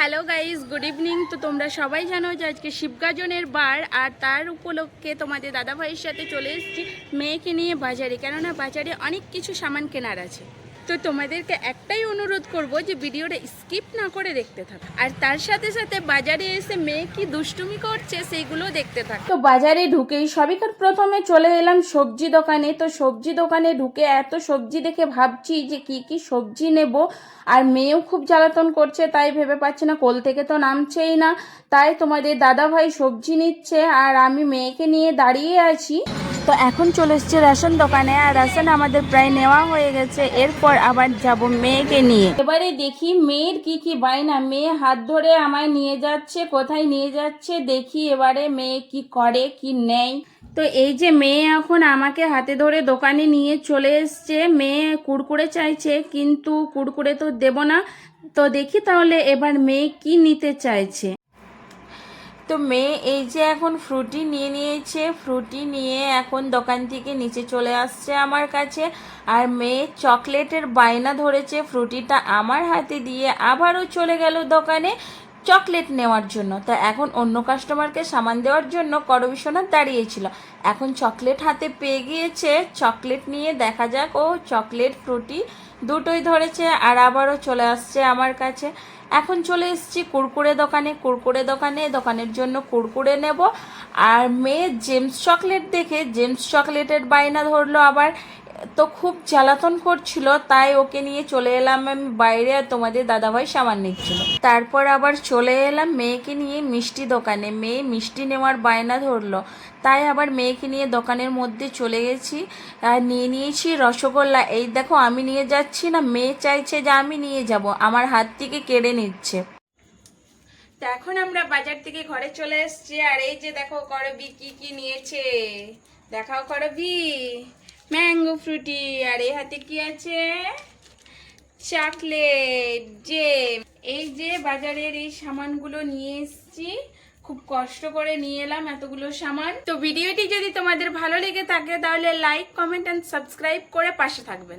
Hello guys good evening তো তোমরা সবাই জানো যে আজকে শিবগাজনের বার, আর তার উপলক্ষে তোমাদের দাদাভাইয়ের সাথে চলে এসেছি মেয়েকে নিয়ে বাজারে। কেননা বাজারে অনেক কিছু সামান কেনার আছে। তো তোমাদেরকে একটাই অনুরোধ করব যে ভিডিওটা স্কিপ না করে দেখতে থাকো। আর তার সাথে সাথে বাজারে এসে মেয়ে কি দুষ্টুমি করছে সেইগুলো দেখতে থাকো। তো বাজারে ঢুকেই সবিকার প্রথমে চলে এলাম সবজি দোকানে। তো সবজি দোকানে ঢুকে এত সবজি দেখে ভাবছি যে কি কি সবজি নেব। আর মেয়েও খুব জ্বালাতন করছে, তাই ভেবে পাচ্ছি না, কোল থেকে তো নামছেই না। তাই তোমাদের দাদা ভাই সবজি নিচ্ছে আর আমি মেয়েকে নিয়ে দাঁড়িয়ে আছি। তো এখন চলে এসছে রেশন দোকানে, আর রেশন আমাদের প্রায় নেওয়া হয়ে গেছে। এরপর আবার যাব মেয়েকে নিয়ে। এবারে দেখি মেয়ের কি কি বায়না। মেয়ে হাত ধরে আমায় নিয়ে যাচ্ছে, কোথায় নিয়ে যাচ্ছে, দেখি এবারে মেয়ে কি করে, কি নেয়। তো এই যে মেয়ে এখন আমাকে হাতে ধরে দোকানে নিয়ে চলে এসছে। মেয়ে কুড়কুড়ে চাইছে, কিন্তু কুড়কুড়ে তো দেব না। তো দেখি তাহলে এবার মেয়ে কি নিতে চাইছে। তো মেয়ে এই যে এখন ফ্রুটি নিয়ে নিয়েছে ফ্রুটি নিয়ে এখন দোকান থেকে নিচে চলে আসছে আমার কাছে। আর মেয়ে চকলেটের বায়না ধরেছে ফ্রুটিটা আমার হাতে দিয়ে আবারও চলে গেল দোকানে। চকলেট নেওয়ার জন্য। তো এখন অন্য কাস্টমারকে সামান দেওয়ার জন্য করবিশনার দাঁড়িয়েছিল। এখন চকলেট হাতে পেয়ে গিয়েছে। চকলেট নিয়ে দেখা যাক। ও চকলেট ফ্রুটি দুটোই ধরেছে আর আবারও চলে আসছে আমার কাছে। এখন চলে এসেছি কুরকুরে দোকানে। কুরকুরে দোকানে, দোকানের জন্য কুরকুরে নেব। আর মেয়ে জেমস চকলেট দেখে, জেমস চকলেটের বায়না ধরলো আবার। তো খুব জ্বালাতন করছিল, তাই ওকে নিয়ে চলে এলাম আমি বাইরে আর তোমাদের দাদাভাই সামান নিচ্ছিল। তারপর আবার চলে এলাম মেয়েকে নিয়ে মিষ্টি দোকানে। মেয়ে মিষ্টি নেওয়ার বায়না ধরলো, তাই আবার মেয়েকে নিয়ে দোকানের মধ্যে চলে গেছি আর নিয়ে নিয়েছি রসগোল্লা। এই দেখো, আমি নিয়ে যাচ্ছি না, মেয়ে চাইছে যে আমি নিয়ে যাব, আমার হাত থেকে কেড়ে নিচ্ছে। তো এখন আমরা বাজার থেকে ঘরে চলে এসেছি, আর এই যে দেখো করবি কি কি নিয়েছে। দেখাও করবি। ম্যাঙ্গো ফ্রুটি, আর এই হাতে কি আছে? চকলেট জেম এই যে বাজারের এই সামানগুলো নিয়ে এসেছি, খুব কষ্ট করে নিয়ে এলাম এতগুলো সামান। তো ভিডিওটি যদি তোমাদের ভালো লেগে থাকে, তাহলে লাইক কমেন্ট অ্যান্ড সাবস্ক্রাইব করে পাশে থাকবেন।